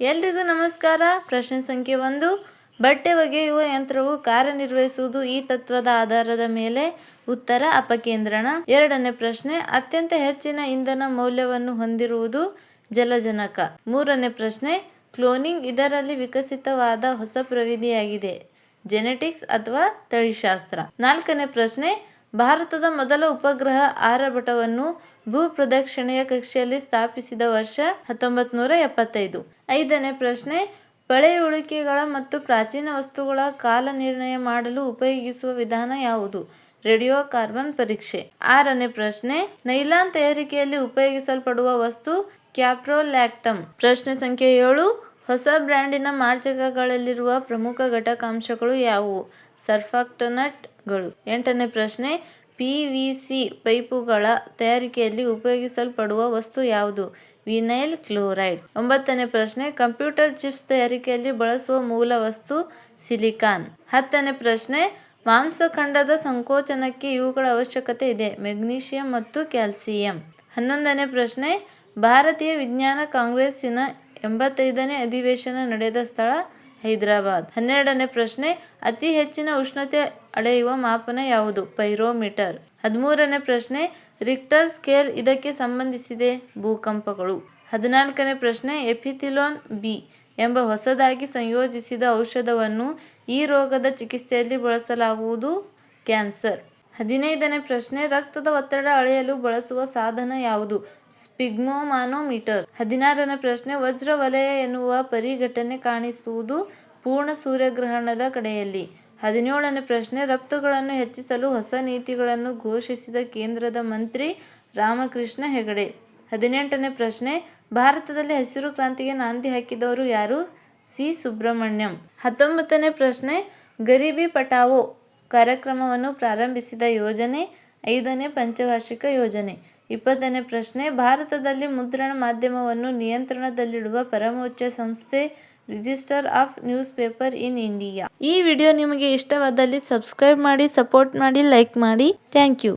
ಎಲ್ರಿಗೂ ನಮಸ್ಕಾರ. ಪ್ರಶ್ನೆ ಸಂಖ್ಯೆ ಒಂದು. ಬಟ್ಟೆ ಒಗೆಯುವ ಯಂತ್ರವು ಕಾರ್ಯನಿರ್ವಹಿಸುವುದು ಈ ತತ್ವದ ಆಧಾರದ ಮೇಲೆ? ಉತ್ತರ, ಅಪಕೇಂದ್ರಣ. ಎರಡನೇ ಪ್ರಶ್ನೆ, ಅತ್ಯಂತ ಹೆಚ್ಚಿನ ಇಂಧನ ಮೌಲ್ಯವನ್ನು ಹೊಂದಿರುವುದು ಜಲಜನಕ. ಮೂರನೇ ಪ್ರಶ್ನೆ, ಕ್ಲೋನಿಂಗ್ ಇದರಲ್ಲಿ ವಿಕಸಿತವಾದ ಹೊಸ ಪ್ರವಿಧಿಯಾಗಿದೆ. ಜೆನೆಟಿಕ್ಸ್ ಅಥವಾ ತಳಿಶಾಸ್ತ್ರ. ನಾಲ್ಕನೇ ಪ್ರಶ್ನೆ, ಭಾರತದ ಮೊದಲ ಉಪಗ್ರಹ ಆರ್ಯಭಟವನ್ನು ಭೂ ಪ್ರದಕ್ಷಿಣೆಯ ಕಕ್ಷೆಯಲ್ಲಿ ಸ್ಥಾಪಿಸಿದ ವರ್ಷ ಹತ್ತೊಂಬತ್ತು ನೂರ ಎಪ್ಪತ್ತೈದು. ಐದನೇ ಪ್ರಶ್ನೆ ಪಳೆಯುಳಿಕೆಗಳ ಮತ್ತು ಪ್ರಾಚೀನ ವಸ್ತುಗಳ ಕಾಲ ನಿರ್ಣಯ ಮಾಡಲು ಉಪಯೋಗಿಸುವ ವಿಧಾನ ಯಾವುದು? ರೇಡಿಯೋ ಕಾರ್ಬನ್ ಪರೀಕ್ಷೆ. ಆರನೇ ಪ್ರಶ್ನೆ, ನೈಲಾನ್ ತಯಾರಿಕೆಯಲ್ಲಿ ಉಪಯೋಗಿಸಲ್ಪಡುವ ವಸ್ತು ಕ್ಯಾಪ್ರೋಲ್ಯಾಕ್ಟಮ್. ಪ್ರಶ್ನೆ ಸಂಖ್ಯೆ ಏಳು, ಹೊಸ ಬ್ರ್ಯಾಂಡಿನ ಮಾರ್ಜಕಗಳಲ್ಲಿರುವ ಪ್ರಮುಖ ಘಟಕಾಂಶಗಳು ಯಾವುವು? ಸರ್ಫಾಕ್ಟನಟ್ಗಳು. ಎಂಟನೇ ಪ್ರಶ್ನೆ ಪಿವಿಸಿ ಪೈಪುಗಳ ತಯಾರಿಕೆಯಲ್ಲಿ ಉಪಯೋಗಿಸಲ್ಪಡುವ ವಸ್ತು ಯಾವುದು? Vinyl chloride. ಒಂಬತ್ತನೇ ಪ್ರಶ್ನೆ, ಕಂಪ್ಯೂಟರ್ ಚಿಪ್ಸ್ ತಯಾರಿಕೆಯಲ್ಲಿ ಬಳಸುವ ಮೂಲ ವಸ್ತು ಸಿಲಿಕಾನ್. ಹತ್ತನೇ ಪ್ರಶ್ನೆ, ಮಾಂಸಖಂಡದ ಸಂಕೋಚನಕ್ಕೆ ಇವುಗಳ ಅವಶ್ಯಕತೆ ಇದೆ. ಮೆಗ್ನೀಷಿಯಂ ಮತ್ತು ಕ್ಯಾಲ್ಸಿಯಂ. ಹನ್ನೊಂದನೇ ಪ್ರಶ್ನೆ, ಭಾರತೀಯ ವಿಜ್ಞಾನ ಕಾಂಗ್ರೆಸ್ಸಿನ ಎಂಬತ್ತೈದನೇ ಅಧಿವೇಶನ ನಡೆದ ಸ್ಥಳ ಹೈದರಾಬಾದ್. ಹನ್ನೆರಡನೇ ಪ್ರಶ್ನೆ, ಅತಿ ಹೆಚ್ಚಿನ ಉಷ್ಣತೆ ಅಳೆಯುವ ಮಾಪನ ಯಾವುದು? ಪೈರೋಮೀಟರ್. ಹದಿಮೂರನೇ ಪ್ರಶ್ನೆ, ರಿಕ್ಟರ್ ಸ್ಕೇಲ್ ಇದಕ್ಕೆ ಸಂಬಂಧಿಸಿದೆ? ಭೂಕಂಪಗಳು. ಹದಿನಾಲ್ಕನೇ ಪ್ರಶ್ನೆ, ಎಪಿಥಿಲೋನ್ ಬಿ ಎಂಬ ಹೊಸದಾಗಿ ಸಂಯೋಜಿಸಿದ ಔಷಧವನ್ನು ಈ ರೋಗದ ಚಿಕಿತ್ಸೆಯಲ್ಲಿ ಬಳಸಲಾಗುವುದು? ಕ್ಯಾನ್ಸರ್. ಹದಿನೈದನೇ ಪ್ರಶ್ನೆ, ರಕ್ತದ ಒತ್ತಡ ಅಳೆಯಲು ಬಳಸುವ ಸಾಧನ ಯಾವುದು? ಸ್ಪಿಗ್ಮೋಮಾನೋಮೀಟರ್ ಹದಿನಾರನೇ ಪ್ರಶ್ನೆ, ವಜ್ರ ವಲಯ ಎನ್ನುವ ಪರಿಘಟನೆ ಕಾಣಿಸುವುದು ಪೂರ್ಣ ಸೂರ್ಯಗ್ರಹಣದ ಕಡೆಯಲ್ಲಿ. ಹದಿನೇಳನೇ ಪ್ರಶ್ನೆ ರಫ್ತುಗಳನ್ನು ಹೆಚ್ಚಿಸಲು ಹೊಸ ನೀತಿಗಳನ್ನು ಘೋಷಿಸಿದ ಕೇಂದ್ರದ ಮಂತ್ರಿ ರಾಮಕೃಷ್ಣ ಹೆಗಡೆ. ಹದಿನೆಂಟನೇ ಪ್ರಶ್ನೆ, ಭಾರತದಲ್ಲಿ ಹಸಿರು ಕ್ರಾಂತಿಗೆ ನಾಂದಿ ಹಾಕಿದವರು ಯಾರು? ಸಿ. ಸುಬ್ರಹ್ಮಣ್ಯಂ. ಹತ್ತೊಂಬತ್ತನೇ ಪ್ರಶ್ನೆ, ಗರೀಬಿ ಪಟಾವೋ ಕಾರ್ಯಕ್ರಮವನ್ನು ಪ್ರಾರಂಭಿಸಿದ ಯೋಜನೆ, ಐದನೇ ಪಂಚವಾರ್ಷಿಕ ಯೋಜನೆ. ಇಪ್ಪತ್ತನೇ ಪ್ರಶ್ನೆ, ಭಾರತದಲ್ಲಿ ಮುದ್ರಣ ಮಾಧ್ಯಮವನ್ನು ನಿಯಂತ್ರಣದಲ್ಲಿಡುವ ಪರಮೋಚ್ಚ ಸಂಸ್ಥೆ register of newspaper in India. ಈ ವಿಡಿಯೋ ನಿಮಗೆ ಇಷ್ಟವಾದಲ್ಲಿ ಸಬ್ಸ್ಕ್ರೈಬ್ ಮಾಡಿ, ಸಪೋರ್ಟ್ ಮಾಡಿ, ಲೈಕ್ ಮಾಡಿ. Thank you.